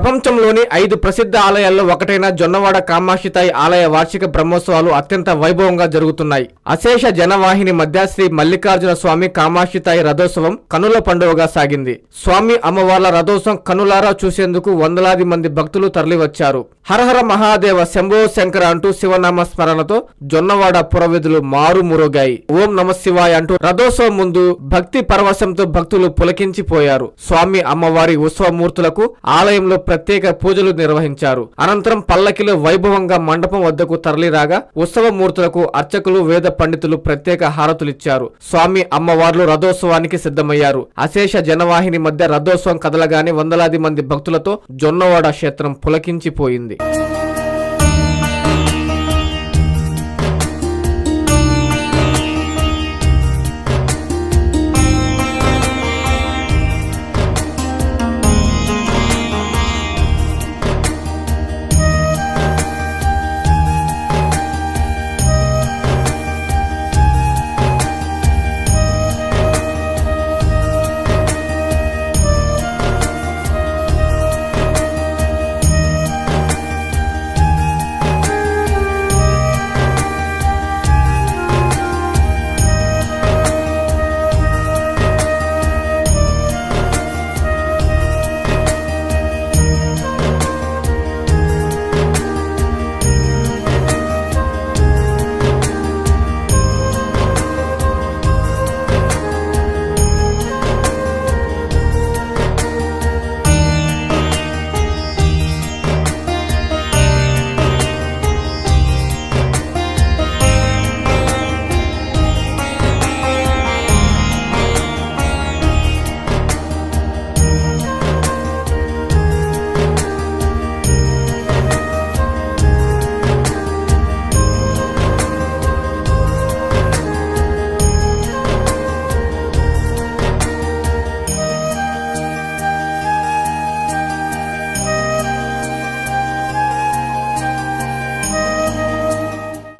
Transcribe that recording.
ప్రపంచంలోని ఐదు ప్రసిద్ధ ఆలయాల్లో ఒకటైన జొన్నవాడ కామాక్షితాయి ఆలయ వార్షిక బ్రహ్మోత్సవాలు అత్యంత వైభవంగా జరుగుతున్నాయి. అశేష జనవాహిని మధ్య శ్రీ మల్లికార్జున స్వామి కామాక్షితాయి రథోత్సవం కనుల పండుగగా సాగింది. స్వామి అమ్మవార్ల రథోత్సవం కనులారా చూసేందుకు వందలాది మంది భక్తులు తరలివచ్చారు. హరహర మహాదేవ శంభో శంకర అంటూ శివనామ స్మరణతో జొన్నవాడ పురవిధులు మారుమురుగాయి. ఓం నమ శివాయ అంటూ రథోత్సవం ముందు భక్తి పరవశంతో భక్తులు పులకించిపోయారు. స్వామి అమ్మవారి ఉత్సవమూర్తులకు ఆలయంలో ప్రత్యేక పూజలు నిర్వహించారు. అనంతరం పల్లకిలో వైభవంగా మండపం వద్దకు తరలిరాగా ఉత్సవ మూర్తులకు అర్చకులు వేద పండితులు ప్రత్యేక హారతులిచ్చారు. స్వామి అమ్మవార్లు రథోత్సవానికి సిద్ధమయ్యారు. అశేష జనవాహిని మధ్య రథోత్సవం కదలగానే వందలాది మంది భక్తులతో జొన్నవాడ క్షేత్రం పులకించిపోయింది.